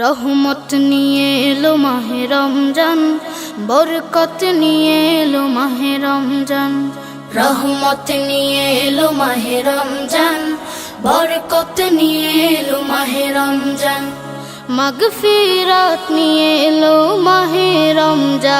রহমত নিয়ে এলো মাহে রমজান, বরকত নিয়ে এলো মাহে রমজান। রহমত নিয়ে এলো মাহে রমজান, বরকত নিয়ে এলো মাহে রমজান। মাগফিরাত নিয়ে এলো মাহে রমজান।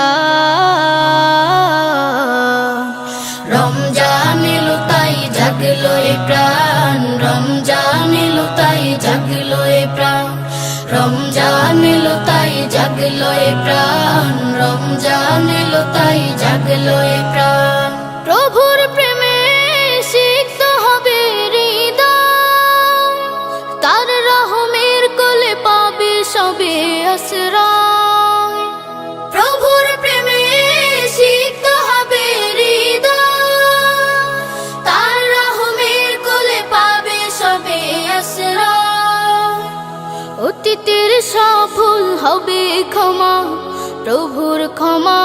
তাই জাগলো প্রাণ। প্রভুর প্রেমে সিক্ত হবে তার রহমের কোলে পাবে সবে আশ্রয়। প্রভুর প্রেমে সিক্ত হবে তার রহমের কোলে পাবে সবে আশ্রয়। অতীতের সফল হবে ক্ষমা। প্রভুর উপমা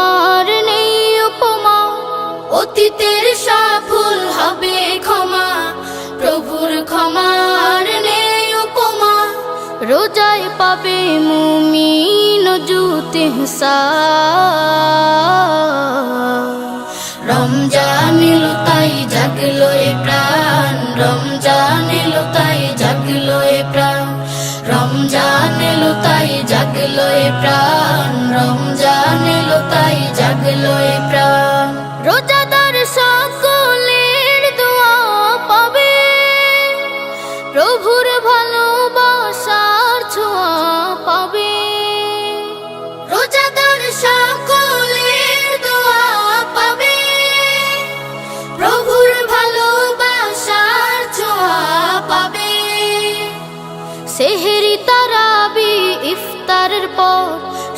অতীতের সফল হবে ক্ষমা। প্রভুর ক্ষমার নেই উপমা। রোজায় পাবে মুমিন জুতে রমজান তাই জাগলো এ প্রাণ। রমজান তাই জাগলো এ প্রাণ। রমজান তাই জাগলো এ প্রাণ।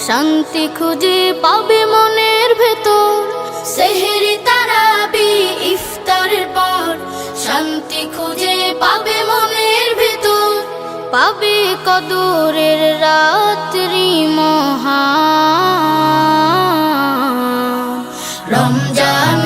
শান্তি খুঁজে পাবে মনের ভেতর। সেহেরি তারাবি ইফতারের পর শান্তি খুঁজে পাবে মনের ভেতর। পাবে কদরের রাত্রি মহান। রমজান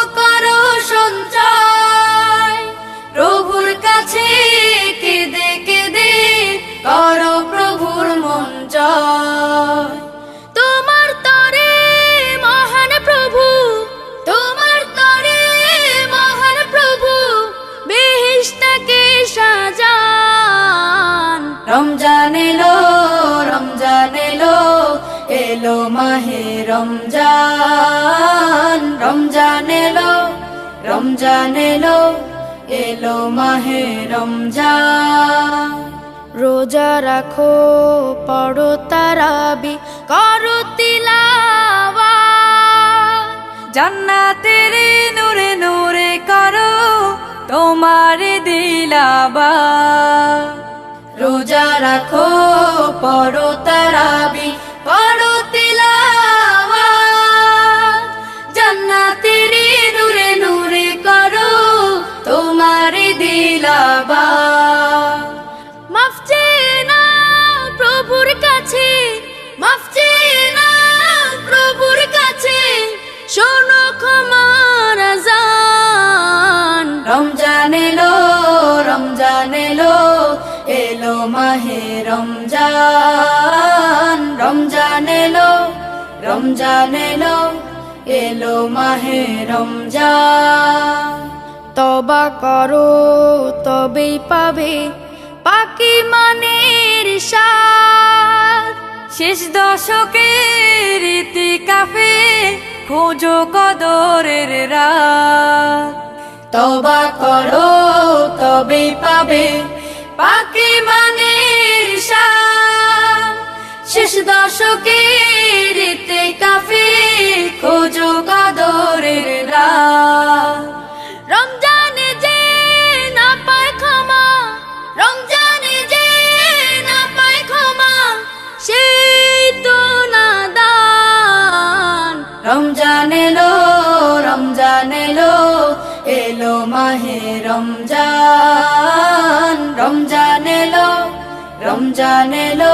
সঞ্চয়। প্রভুর কাছে কেঁদে কেঁদে মহান প্রভু, তোমার মহান প্রভু রমজান এলো এলো মাহে রমজান এলো রমজান এলো এলো মাহে রমজান। রোজা রাখো, পড়ো তারাবি, করো জান্নাতের নূরে নূরে করো তোমার দিলাবা রোজা রাখো, পড়ো তারাবি রমজান এলো এলো মাহে রমজান। তবা করো, তবেই পাবে পাকি মানের শেষ দশকের রীতি কাফে খোঁজো কদরের রাত। তবা করো, তবেই পাবে পাকি মানের শেষ দশকের কাফে খোঁজো কদরের রমজানে যে না পায় ক্ষমা, রমজানে যে না পায় ক্ষমা, সেই তো না দান। রমজান এলো রমজান এলো এলো মাহে রমজান। রমজান এলো রমজান এলো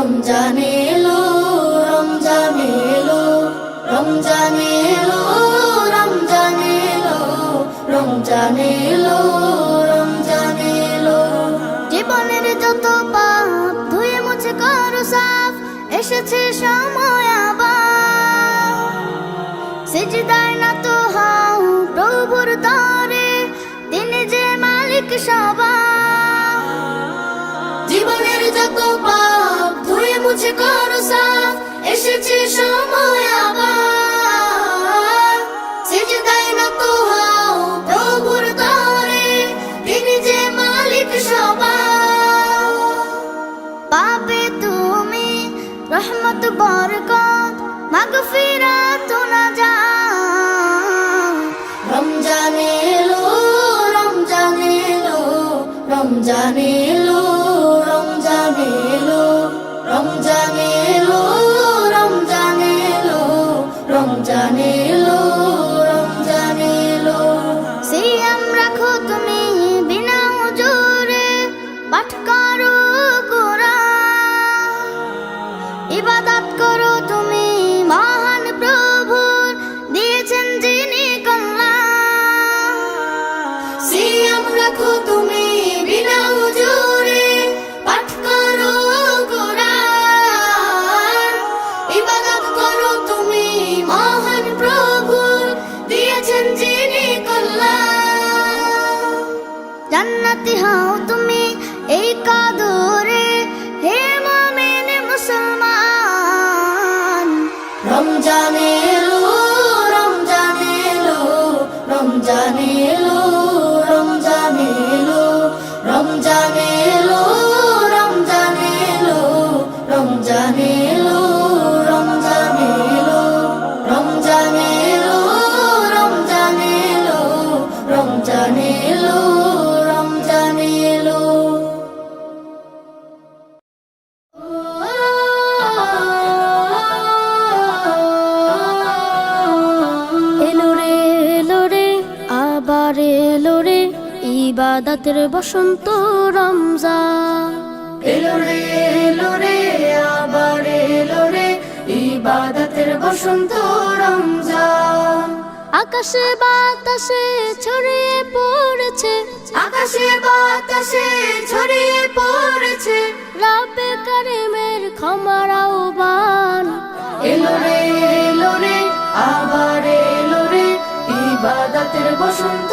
রমজান এলো রমজান এলো রমজান এলো রমজান এলো রমজান এলো রমজান এলো। জীবনের যত পাপ, ধুয়ে মুছে করো সাফ, এসেছে সময়। রহমত বরকত মাগফিরাত না যা রমজান এলো রমজান এলো রমজান এলো রমজান এলো রমজান এলো রমজান এলো রমজান এলো। ফাতিহা ইবাদতের বসন্ত রমজান। এলো রে এলো রে আবার এলো রে ইবাদতের বসন্ত রমজান। আকাশে বাতাসে ছড়িয়ে পড়েছে। আকাশে বাতাসে ছড়িয়ে পড়েছে। রাবে কারিমের ক্ষমার আহ্বান। এলো রে এলো রে আবার এলো রে ইবাদতের বসন্ত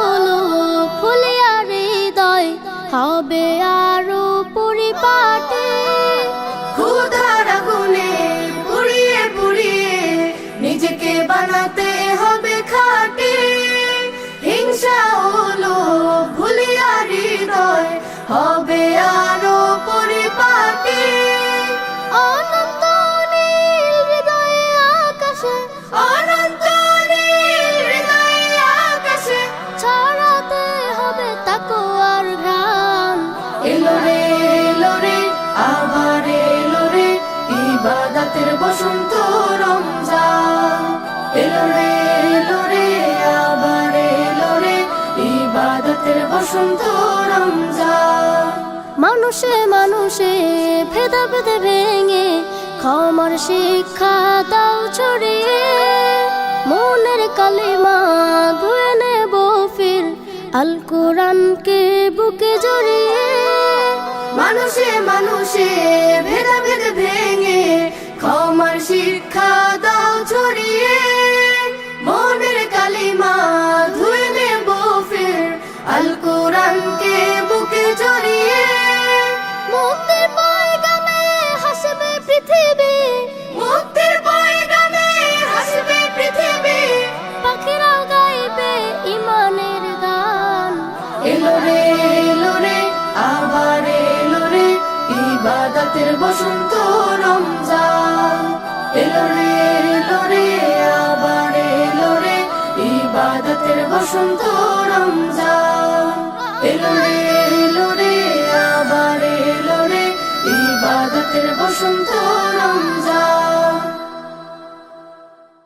হবে আরও পরিপাটি। আকাশে, অনন্ত নীল হবে তাকোয়ার ঘ্রাণ এলো রে এলো রে, আবার বসন্ত ইবাদতের বসন্ত রমজান। মানুষে মানুষে ভেদা ভেদে ভেঙে ক্ষমার শিক্ষা দাও ছড়িয়ে। মনের কালিমা ধুয়ে নেব ফির আল কোরআনকে বুকে জড়িয়ে। মানুষে মানুষে ভেদা ভেদ ভেঙে ক্ষমার শিক্ষা দাও ছড়িয়ে। রাতের বসন্ত রমজান। এলো রে এলো রে, আবার এলো রে, ইবাদতের বসন্ত রমজান। এলো রে এলো রে, আবার এলো রে, ইবাদতের বসন্ত রমজান।